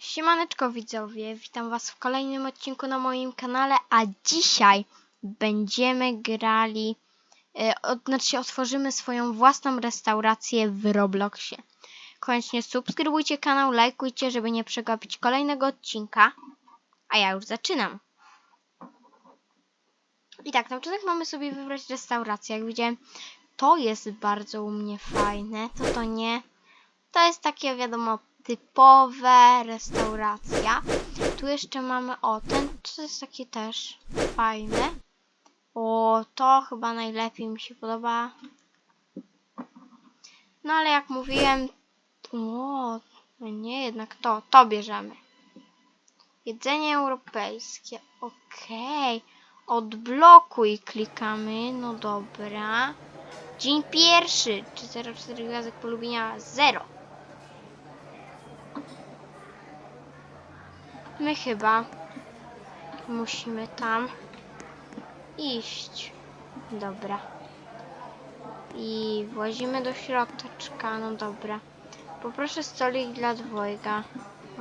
Siemaneczko widzowie, witam was w kolejnym odcinku na moim kanale, a dzisiaj będziemy grali, e, znaczy otworzymy swoją własną restaurację w Robloxie. Koniecznie subskrybujcie kanał, lajkujcie, żeby nie przegapić kolejnego odcinka, a ja już zaczynam. I tak, na początek mamy sobie wybrać restaurację, jak widziałem, to jest bardzo u mnie fajne, to to nie, to jest takie wiadomo typowe restauracja. Tu jeszcze mamy o ten, to jest takie też fajne. O, to chyba najlepiej mi się podoba. No ale jak mówiłem, o, nie, jednak to, to bierzemy. Jedzenie europejskie, okej. Odblokuj klikamy, no dobra. Dzień pierwszy, czy 04 gwiazdek polubienia 0. My chyba musimy tam iść. Dobra. I włazimy do środeczka, no dobra. Poproszę stolik dla dwojga.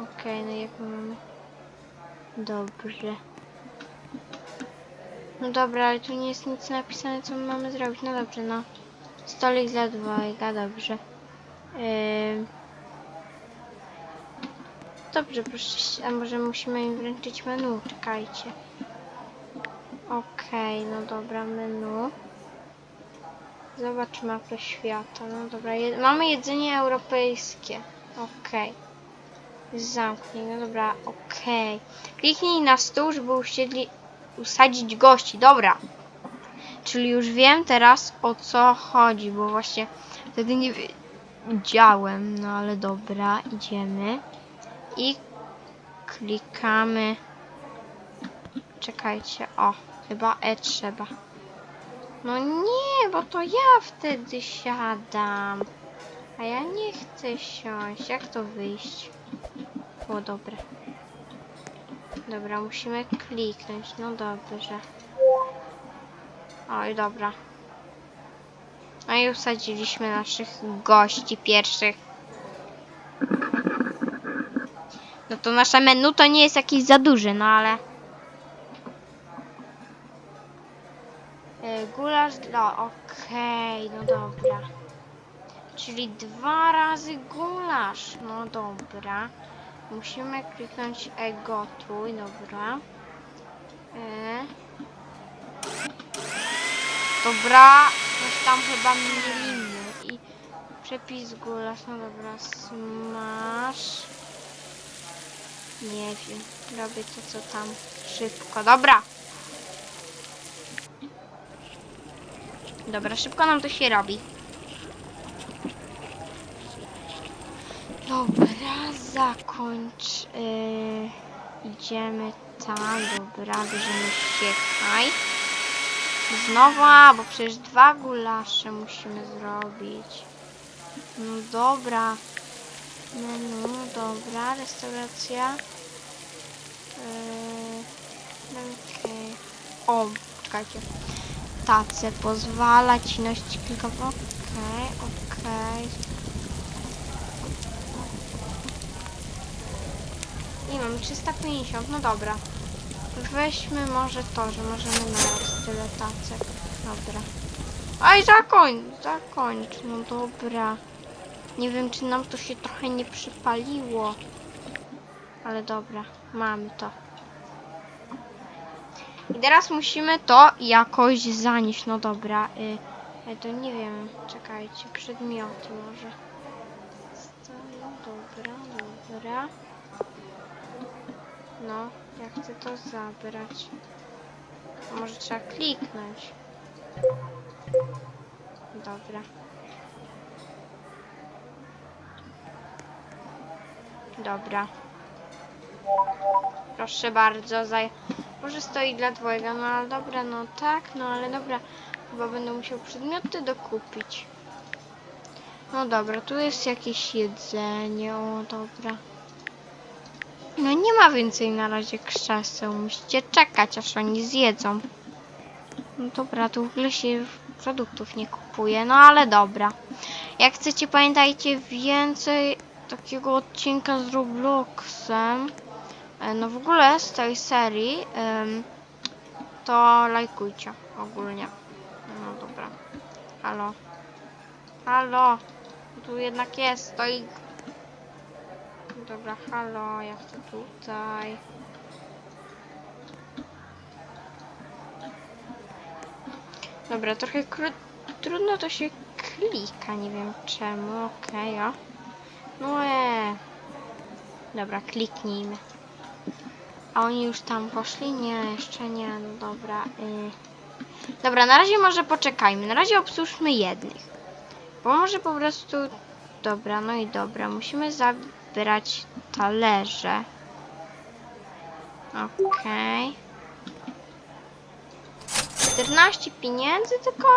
Okej, no jak my mamy... Dobrze. No dobra, ale tu nie jest nic napisane, co my mamy zrobić. No dobrze, no. Stolik dla dwojga, dobrze. Yy... Dobrze, proszę, a może musimy im wręczyć menu? Czekajcie. Okej, no dobra, menu. Zobacz mapę świata. No dobra, je mamy jedzenie europejskie. Okej. Zamknij, no dobra, okej. Kliknij na stół, żeby usiedli, usadzić gości. Dobra. Czyli już wiem teraz o co chodzi, bo właśnie wtedy nie wiedziałem. No ale dobra, idziemy i klikamy. Czekajcie, o, chyba E trzeba. No nie, bo to ja wtedy siadam. A ja nie chcę siąść. Jak to wyjść? O, dobra. Dobra, musimy kliknąć. No dobrze. Oj, dobra. No i usadziliśmy naszych gości pierwszych. No to nasze menu to nie jest jakieś za duże, no ale... E, Gulasz dla... Okej, no dobra. Czyli dwa razy gulasz. No dobra. Musimy kliknąć e gotuj, dobra. E... Dobra, coś tam chyba mielimy. I przepis gulasz, no dobra, smash. Nie wiem. Robię to, co tam szybko. Dobra. Dobra, szybko nam to się robi. Dobra, zakończ. Yy, idziemy tam, dobra, bierzemy siekaj. Znowu, bo przecież dwa gulasze musimy zrobić. No dobra. Menu, dobra, restauracja. Yy, okej. O, czekajcie. Tace pozwalać ilość kilkowo. Okej, okej. I mam 350, no dobra. Weźmy może to, że możemy naraz tyle tacek. Dobra. Aj, zakończ, zakończ, no dobra. Nie wiem, czy nam to się trochę nie przypaliło. Ale dobra, mamy to. I teraz musimy to jakoś zanieść. No dobra, y, y, to nie wiem, czekajcie, przedmioty może. Stoi, Dobra, dobra. No, ja chcę to zabrać. Może trzeba kliknąć. Dobra. Dobra. Proszę bardzo, zaj... Może stoi dla dwojga, no ale dobra, no tak, no ale dobra. Chyba będę musiał przedmioty dokupić. No dobra, tu jest jakieś jedzenie, o dobra. No nie ma więcej na razie krzeseł, musicie czekać aż oni zjedzą. No dobra, tu w ogóle się produktów nie kupuje, no ale dobra. Jak chcecie, pamiętajcie więcej takiego odcinka z Robloxem. E, No w ogóle z tej serii to lajkujcie ogólnie. No dobra. Halo. Halo. Tu jednak jest, stoi. Dobra, halo, ja chcę tutaj. Dobra, trochę trudno to się klika, nie wiem czemu. Okej, o. No e. Dobra, kliknijmy. A oni już tam poszli? Nie, jeszcze nie. No dobra. Y... Dobra, na razie może poczekajmy. Na razie obsłużmy jednych. Bo może po prostu... Dobra, no i dobra. Musimy zabrać talerze. Okej. 14 pieniędzy tylko?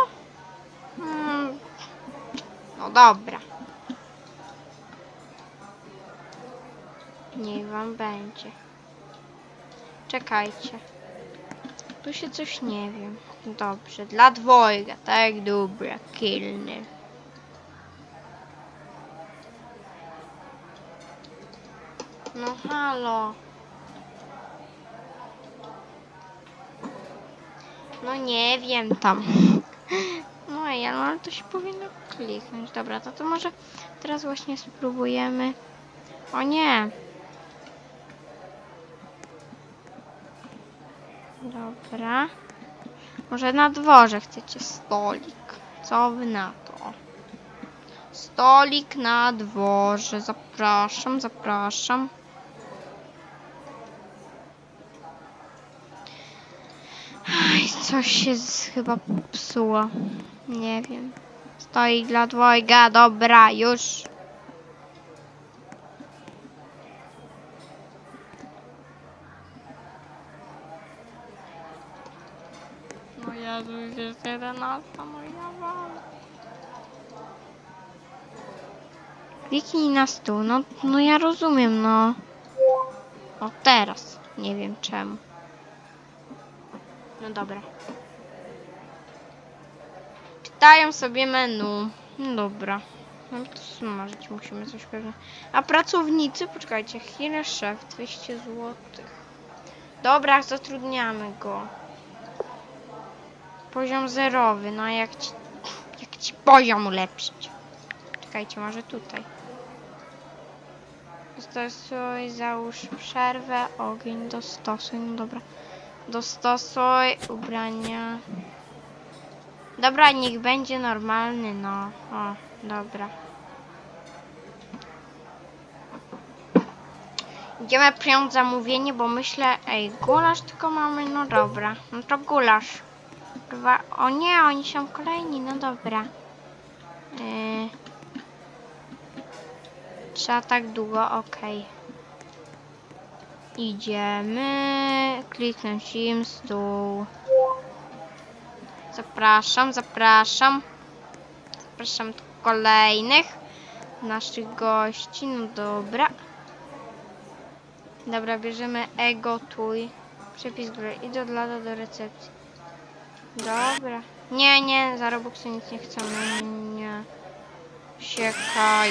Hmm. No dobra. Niech wam będzie. Czekajcie. Tu się coś nie wiem. Dobrze, dla dwojga, tak dobra, kilny. No halo. No nie wiem tam. No ja, no ale to się powinno kliknąć. Dobra, to to może teraz właśnie spróbujemy. O nie. Dobra. Może na dworze chcecie stolik. Co wy na to? Stolik na dworze. Zapraszam, zapraszam. Aj, coś się chyba popsuło. Nie wiem. Stolik dla dwojga. Dobra, już. No Jezu, jest 11, no ja walę. Kliknij na stół, no, no ja rozumiem, no. O, teraz. Nie wiem czemu. No dobra. Czytają sobie menu. No dobra. No to smażyć musimy coś pewnie. A pracownicy, poczekajcie, chwilę szef, 200 zł. Dobra, zatrudniamy go. Poziom zerowy, no jak ci, jak ci poziom ulepszyć? Czekajcie, może tutaj. Dostosuj, załóż przerwę, ogień, dostosuj, no dobra. Dostosuj, ubrania. Dobra, niech będzie normalny, no. O, dobra. Idziemy przyjąć zamówienie, bo myślę, ej, gulasz tylko mamy, no dobra. No to gulasz. Dwa, o nie, oni są kolejni, no dobra. Yy, trzeba tak długo, okej. Idziemy, kliknąć im stół. Zapraszam, zapraszam. Zapraszam kolejnych naszych gości, no dobra. Dobra, bierzemy ego tuj. Przepis gry. I do lada do recepcji. Dobra. Nie, nie, za Robuxy nic nie chcemy. Nie. Siekaj.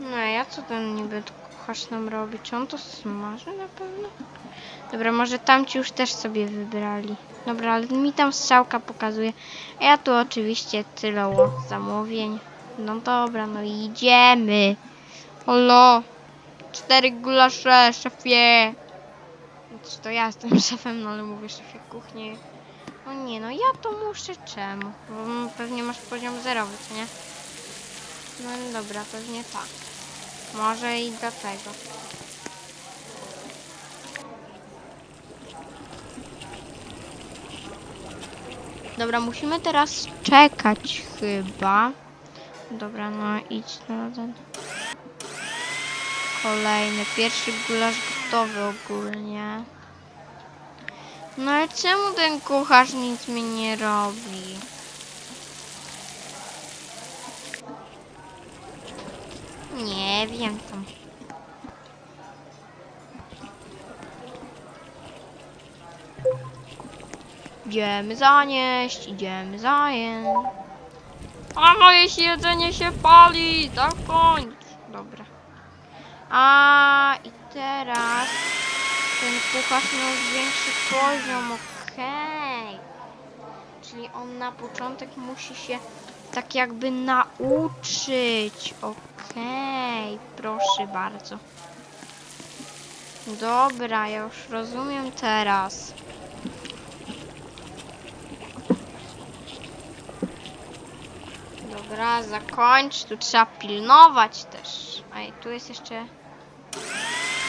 No co ten niby kucharz nam robi? Czy on to smaży na pewno? Dobra, może tamci już też sobie wybrali. Dobra, ale mi tam strzałka pokazuje. A ja tu oczywiście tyle zamówień. No dobra, no idziemy. Halo. Cztery gulasze, szefie. Znaczy, to ja jestem szefem, no ale mówię szefie kuchni. O nie, no ja to muszę czemu? Bo pewnie masz poziom zerowy, co nie? No dobra, pewnie tak. Może i dlatego. Dobra, musimy teraz czekać chyba. Dobra, no idź na ten. Kolejny, pierwszy gulasz gotowy ogólnie. No ale czemu ten kucharz nic mi nie robi? Nie wiem tam. Idziemy zanieść, idziemy zająć. A moje siedzenie się pali! Dokończ! Dobra. A i teraz ten kucharz miał większy poziom, okej. Czyli on na początek musi się tak jakby nauczyć. Okej, proszę bardzo. Dobra, ja już rozumiem teraz. Dobra, zakończ. Tu trzeba pilnować też. Ej, tu jest jeszcze...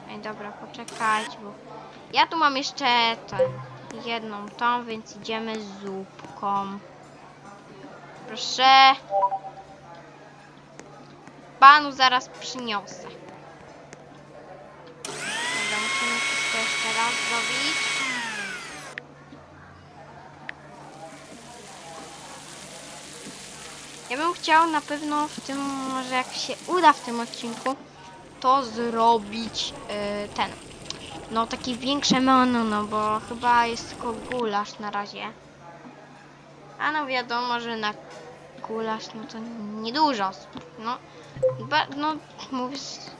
Ej, dobra, poczekajcie, bo... Ja tu mam jeszcze ten, jedną tą, więc idziemy z zupką. Proszę. Panu zaraz przyniosę. Dobra, musimy wszystko jeszcze raz zrobić. Ja bym chciał na pewno w tym, może jak się uda w tym odcinku, to zrobić y, ten. No takie większe menu, no bo chyba jest tylko gulasz na razie. A no wiadomo, że na gulasz no to niedużo osób. No, no mówię s-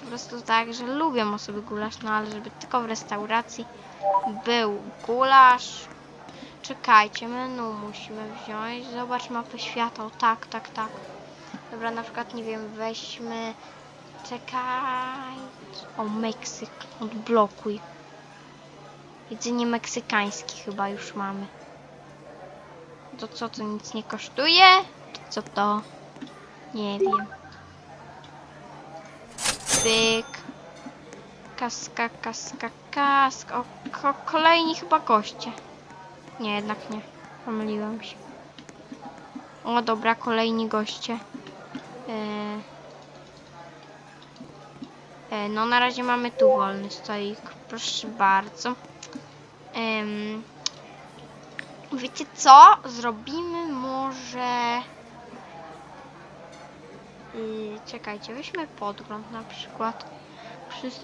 po prostu tak, że lubią osoby gulasz, no ale żeby tylko w restauracji był gulasz. Czekajcie, menu musimy wziąć. Zobacz mapę świata. O tak, tak, tak. Dobra, na przykład nie wiem, weźmy. Czekaj. O, Meksyk. Odblokuj. Jedzenie meksykańskie chyba już mamy. To co, to nic nie kosztuje? To co to? Nie wiem. Pyk. Kaska, kaska, kask. O, ko kolejni chyba goście. Nie, jednak nie. Pomyliłem się. O, dobra, kolejni goście. Eee, no, na razie mamy tu wolny stolik. Proszę bardzo. Em, wiecie co? Zrobimy może... Yy, czekajcie, weźmy podgląd na przykład.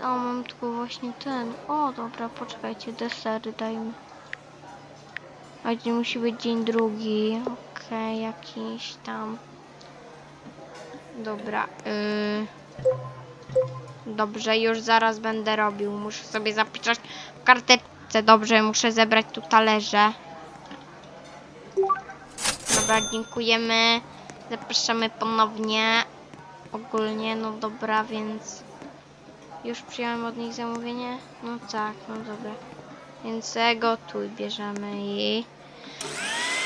O, mam tylko właśnie ten. O, dobra, poczekajcie, desery dajmy. A gdzie musi być dzień drugi? Okej, jakiś tam. Dobra. Yy... Dobrze, już zaraz będę robił. Muszę sobie zapisać w karteczce. Dobrze, muszę zebrać tu talerze. Dobra, dziękujemy. Zapraszamy ponownie. Ogólnie, no dobra, więc... Już przyjąłem od nich zamówienie? No tak, no dobra. Więc gotuj, bierzemy i...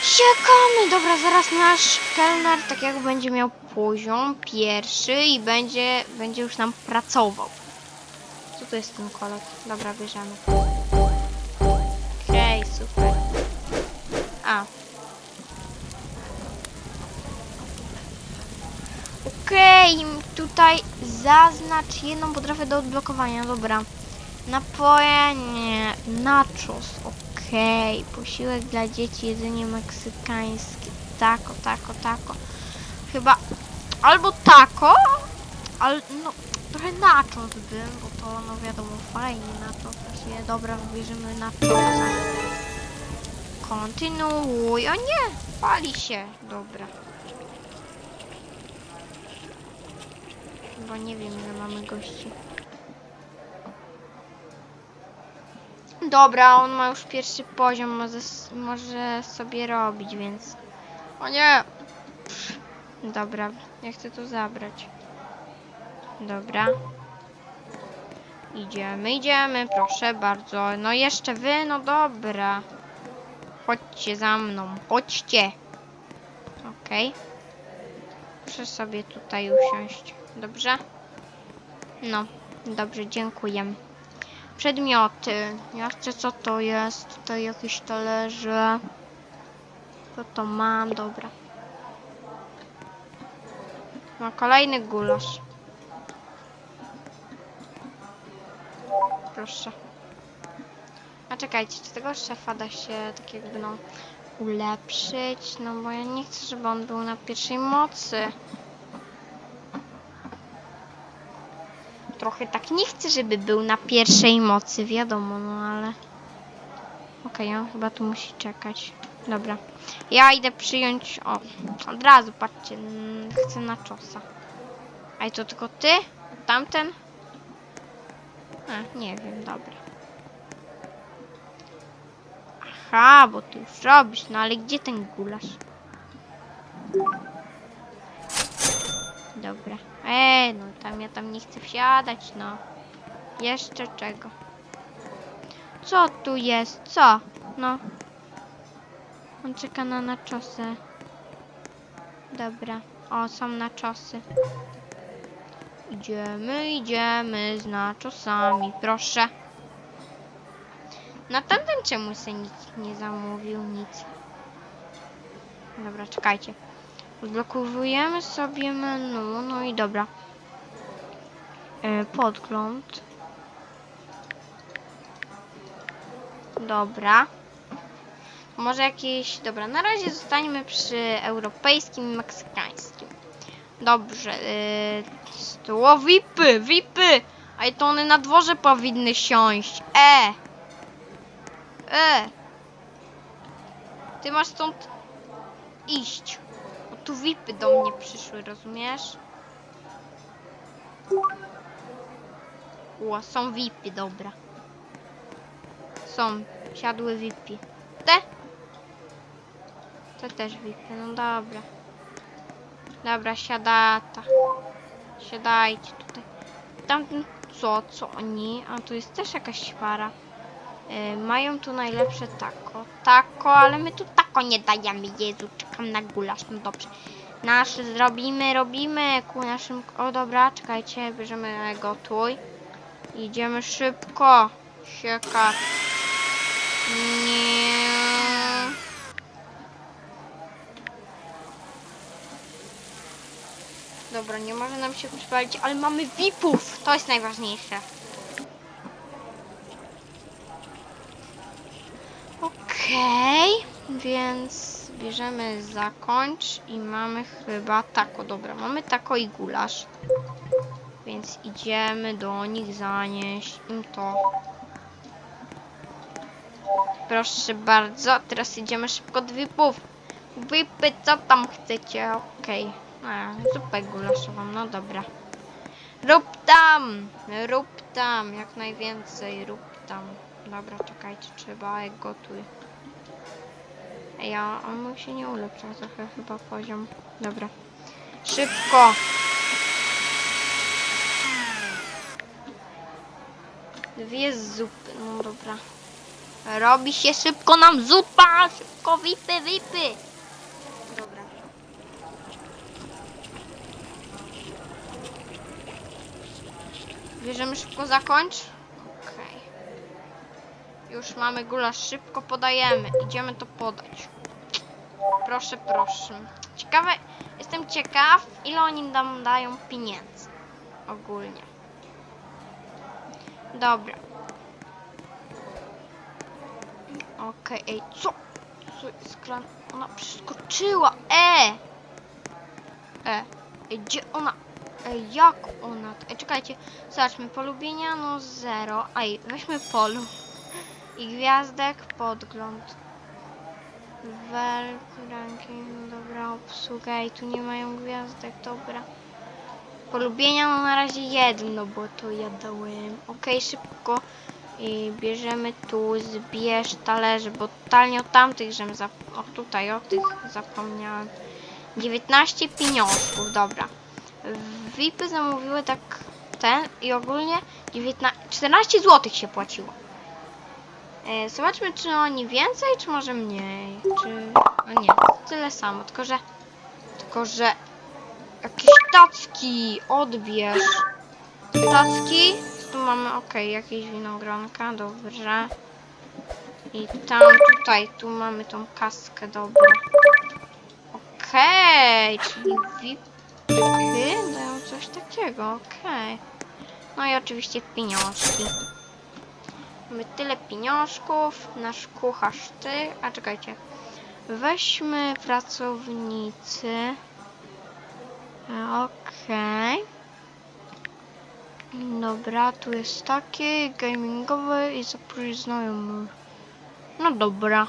Czekamy! Dobra, zaraz nasz kelner tak jak będzie miał poziom pierwszy i będzie, będzie już nam pracował. Co to jest ten kolor? Dobra, bierzemy. Okej, super. A. Okej, tutaj zaznacz jedną potrawę do odblokowania, dobra. Napoje, nachos, okej, posiłek dla dzieci, jedzenie meksykańskie, taco, taco, taco. Chyba albo taco, ale no trochę nachos bym, bo to no wiadomo fajnie nachos, właśnie dobra, wybierzemy nachosa. Kontynuuj, o nie, pali się, dobra. Bo nie wiem ile mamy gości. Dobra, on ma już pierwszy poziom, może, może sobie robić, więc... O nie! Dobra, ja chcę to zabrać. Dobra. Idziemy, idziemy, proszę bardzo. No jeszcze wy, no dobra. Chodźcie za mną, chodźcie. Okej. Proszę sobie tutaj usiąść, dobrze? No, dobrze, dziękuję. Przedmioty. Ja chcę, co to jest. Tutaj jakieś talerze. Co to mam? Dobra. No, kolejny gulasz. Proszę. A czekajcie, czy tego szefa da się tak jakby no ulepszyć? No bo ja nie chcę, żeby on był na pierwszej mocy. Trochę tak nie chcę, żeby był na pierwszej mocy, wiadomo, no ale... Okej, on chyba tu musi czekać. Dobra. Ja idę przyjąć. O, od razu patrzcie. mm, Chcę na czosa. A i to tylko ty? Tamten? A, nie wiem, dobra. Aha, bo ty już robisz, no ale gdzie ten gulasz? Dobra. Ej, no tam ja tam nie chcę wsiadać, no. Jeszcze czego? Co tu jest? Co? No. On czeka na naczosy. Dobra. O, są naczosy. Idziemy, idziemy z naczosami, proszę. Na tamten czemu se nic nie zamówił, nic. Dobra, czekajcie. Odblokowujemy sobie menu, no i dobra. E, podgląd. Dobra. Może jakieś... Dobra, na razie zostańmy przy europejskim i meksykańskim. Dobrze. Yy, stół. VIPy, VIPy! A to one na dworze powinny siąść. E! E! Ty masz stąd iść. Tu VIPy do mnie przyszły, rozumiesz? O, są VIPy, dobra. Są. Siadły VIPy. Te? Te też VIPy, no dobra. Dobra, siadata. Siadajcie tutaj. Tam co, co oni? A tu jest też jakaś para. Y, mają tu najlepsze tako. Tako, ale my tu tako nie dajemy. Jezu, czekam na gulasz. No dobrze. Nasze zrobimy, robimy ku naszym... O dobra, czekajcie, bierzemy gotuj. Idziemy szybko. Siekać. Nie. Dobra, nie może nam się przypalić, ale mamy VIP-ów. To jest najważniejsze. Okej, więc bierzemy zakończ i mamy chyba tako. Dobra, mamy tako i gulasz. Więc idziemy do nich zanieść im to. Proszę bardzo, teraz idziemy szybko do VIP-ów. VIPy, co tam chcecie? Okej. A, zupę gulaszową, no dobra. Rób tam! Rób tam, jak najwięcej, rób tam. Dobra, czekajcie, trzeba gotuj. Ej, a on mu się nie ulepsza trochę chyba poziom. Dobra. Szybko! Dwie zupy, no dobra. Robi się szybko nam zupa! Szybko, wipy, wipy! Dobra. Bierzemy szybko zakończ. Okej. Już mamy gulasz, szybko podajemy. Idziemy to podać. Proszę, proszę. Ciekawe, jestem ciekaw, ile oni nam dają pieniędzy. Ogólnie. Dobra. Okej, ej, co? Co jest kran? Ona przeskoczyła, e! E, gdzie ona? Jak ona? Czekajcie, zobaczmy, polubienia, no zero. Ej, weźmy polu. I gwiazdek, podgląd. Welk, ranking, no dobra, obsługa. Ej, tu nie mają gwiazdek, dobra. Polubienia, no na razie jedno, bo to ja dałem. Okej, szybko. I bierzemy tu, zbierz talerze, bo totalnie o tamtych, żem. O, tutaj, o tych zapomniałem. 19 pieniążków, dobra. VIPy zamówiły tak ten i ogólnie 19, 14 zł się płaciło. E, zobaczmy, czy oni więcej, czy może mniej. Czy... No nie, tyle samo, tylko że... Tylko że... Jakieś tacki, odbierz. Tacki. Tu mamy, okej, jakieś winogronka, dobrze. I tam, tutaj, tu mamy tą kaskę, dobra. Okej, czyli VIPy dają coś takiego, okej. No i oczywiście pieniążki. Mamy tyle pieniążków, nasz kucharz ty, a czekajcie. Weźmy pracownicy. E, Okej. Dobra, tu jest takie gamingowe i zaprzyznają. No dobra.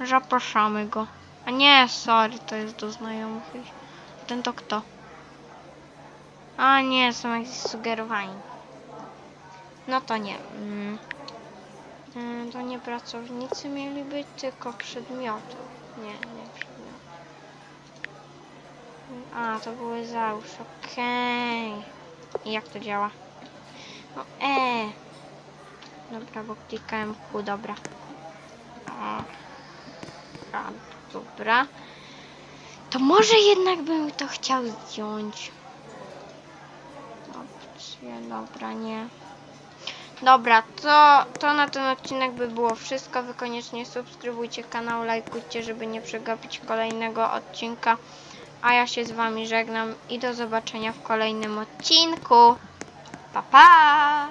Zapraszamy go. A nie, sorry, to jest do znajomych. Ten to kto? A nie, są jakieś sugerowani. No to nie. Mm. Mm, To nie pracownicy mieli być, tylko przedmioty. Nie, nie przedmioty. A, to były załóż, okej. I jak to działa? No E. Dobra, bo klikałem Q, dobra. O. A, dobra. To może jednak bym to chciał zdjąć. Opcje, dobra, nie. Dobra, to, to na ten odcinek by było wszystko. Wy koniecznie subskrybujcie kanał, lajkujcie, żeby nie przegapić kolejnego odcinka. A ja się z wami żegnam i do zobaczenia w kolejnym odcinku. Pa pa!